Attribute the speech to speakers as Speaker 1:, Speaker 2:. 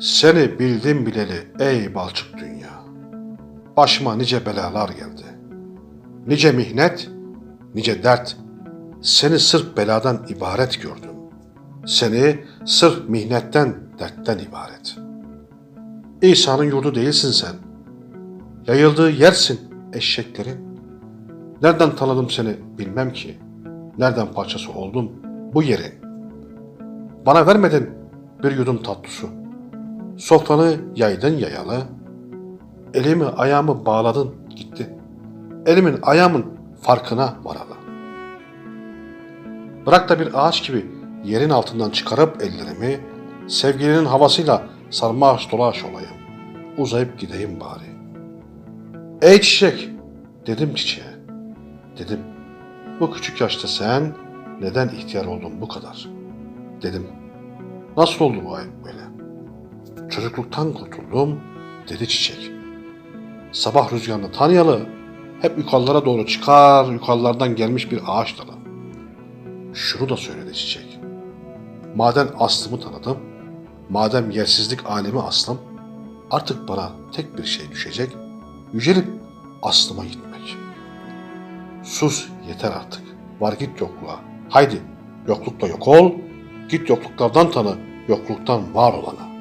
Speaker 1: Seni bildim bileli ey balçık dünya. Başıma nice belalar geldi. Nice mihnet, nice dert. Seni sırf beladan ibaret gördüm. Seni sırf mihnetten, dertten ibaret. İsa'nın yurdu değilsin sen. Yayıldığı yersin eşeklerin. Nereden tanıdım seni bilmem ki. Nereden parçası oldum bu yerin. Bana vermedin bir yudum tatlı su. Sofranı yaydın yayalı. Elimi ayağımı bağladın gitti. Elimin ayağımın farkına varalı. Bırak da bir ağaç gibi yerin altından çıkarıp ellerimi sevgilinin havasıyla sarmaş dolaş olayım. Uzayıp gideyim bari. Ey çiçek dedim çiçeğe. Dedim bu küçük yaşta sen neden ihtiyar oldun bu kadar? Dedim nasıl oldu bu ay böyle? Çocukluktan kurtuldum dedi çiçek. Sabah rüzgarını tanıyalı hep yukarılara doğru çıkar yukarılardan gelmiş bir ağaç dalı. Şunu da söyledi çiçek. Madem aslımı tanıdım, madem yersizlik alemi aslım, artık bana tek bir şey düşecek, yücelip aslıma gitmek. Sus yeter artık, var git yokluğa. Haydi yoklukta yok ol, git yokluklardan tanı, yokluktan var olana.